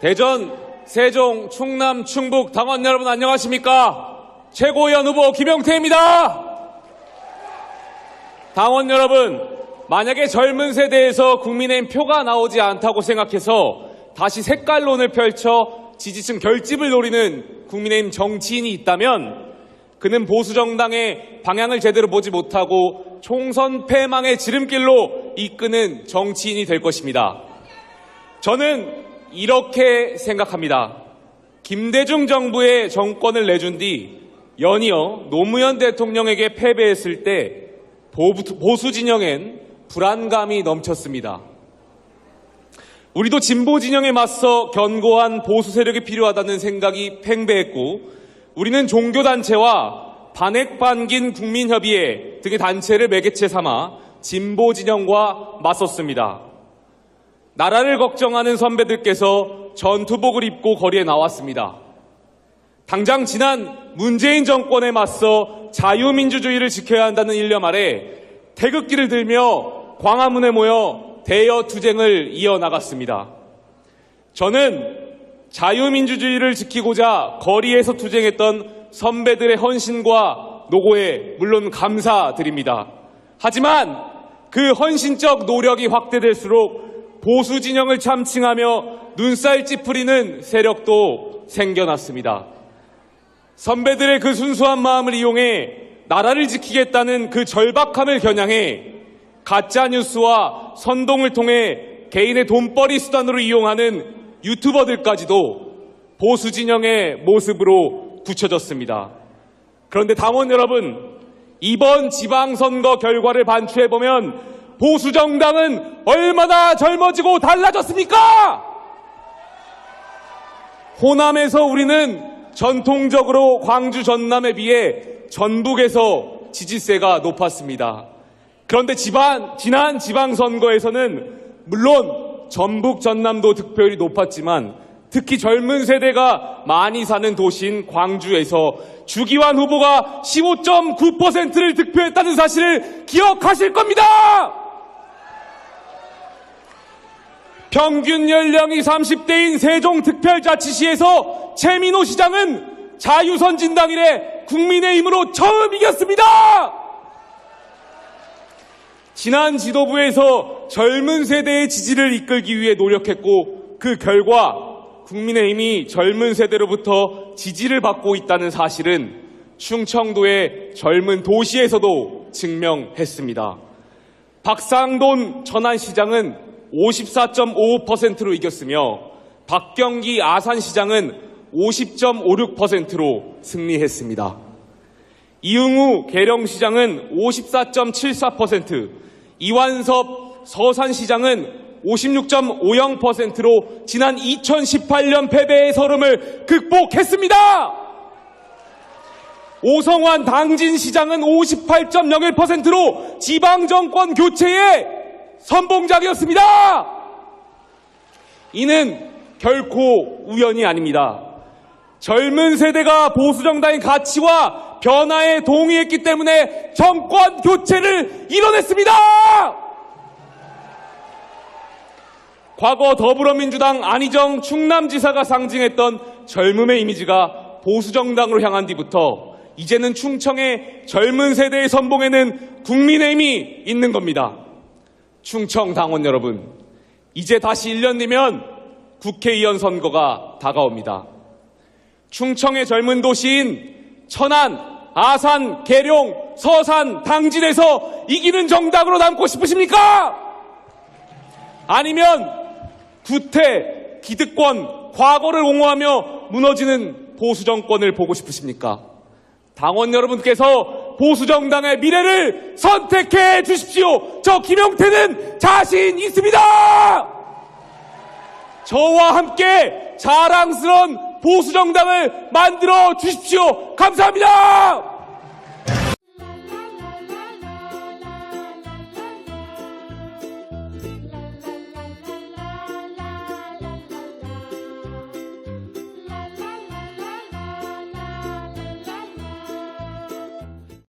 대전, 세종, 충남, 충북 당원 여러분 안녕하십니까? 최고위원 후보 김영태입니다. 당원 여러분, 만약에 젊은 세대에서 국민의힘 표가 나오지 않다고 생각해서 다시 색깔론을 펼쳐 지지층 결집을 노리는 국민의힘 정치인이 있다면 그는 보수 정당의 방향을 제대로 보지 못하고 총선 패망의 지름길로 이끄는 정치인이 될 것입니다. 저는 이렇게 생각합니다. 김대중 정부의 정권을 내준 뒤 연이어 노무현 대통령에게 패배했을 때 보수 진영엔 불안감이 넘쳤습니다. 우리도 진보 진영에 맞서 견고한 보수 세력이 필요하다는 생각이 팽배했고 우리는 종교단체와 반핵반긴 국민협의회 등의 단체를 매개체 삼아 진보 진영과 맞섰습니다. 나라를 걱정하는 선배들께서 전투복을 입고 거리에 나왔습니다. 당장 지난 문재인 정권에 맞서 자유민주주의를 지켜야 한다는 일념 아래 태극기를 들며 광화문에 모여 대여 투쟁을 이어나갔습니다. 저는 자유민주주의를 지키고자 거리에서 투쟁했던 선배들의 헌신과 노고에 물론 감사드립니다. 하지만 그 헌신적 노력이 확대될수록 보수 진영을 참칭하며 눈살 찌푸리는 세력도 생겨났습니다. 선배들의 그 순수한 마음을 이용해 나라를 지키겠다는 그 절박함을 겨냥해 가짜뉴스와 선동을 통해 개인의 돈벌이 수단으로 이용하는 유튜버들까지도 보수 진영의 모습으로 굳혀졌습니다. 그런데 당원 여러분, 이번 지방선거 결과를 반추해보면 보수 정당은 얼마나 젊어지고 달라졌습니까? 호남에서 우리는 전통적으로 광주 전남에 비해 전북에서 지지세가 높았습니다. 그런데 지방, 지난 지방선거에서는 물론 전북 전남도 득표율이 높았지만 특히 젊은 세대가 많이 사는 도시인 광주에서 주기환 후보가 15.9%를 득표했다는 사실을 기억하실 겁니다! 평균 연령이 30대인 세종특별자치시에서 최민호 시장은 자유선진당 이래 국민의힘으로 처음 이겼습니다! 지난 지도부에서 젊은 세대의 지지를 이끌기 위해 노력했고 그 결과 국민의힘이 젊은 세대로부터 지지를 받고 있다는 사실은 충청도의 젊은 도시에서도 증명했습니다. 박상돈 전안시장은 54.55%로 이겼으며 박경기 아산시장은 50.56%로 승리했습니다. 이응우 계령시장은 54.74%, 이완섭 서산시장은 56.50%로 지난 2018년 패배의 서름을 극복했습니다. 오성환 당진시장은 58.01%로 지방정권 교체의 선봉작이었습니다. 이는 결코 우연이 아닙니다. 젊은 세대가 보수정당의 가치와 변화에 동의했기 때문에 정권 교체를 이뤄냈습니다! 과거 더불어민주당 안희정 충남지사가 상징했던 젊음의 이미지가 보수정당으로 향한 뒤부터 이제는 충청의 젊은 세대의 선봉에는 국민의힘이 있는 겁니다. 충청 당원 여러분, 이제 다시 1년 뒤면 국회의원 선거가 다가옵니다. 충청의 젊은 도시인 천안, 아산, 계룡, 서산, 당진에서 이기는 정당으로 남고 싶으십니까? 아니면 구태, 기득권, 과거를 옹호하며 무너지는 보수 정권을 보고 싶으십니까? 당원 여러분께서 보수 정당의 미래를 선택해 주십시오. 저 김용태는 자신 있습니다. 저와 함께 자랑스러운 보수 정당을 만들어 주십시오. 감사합니다.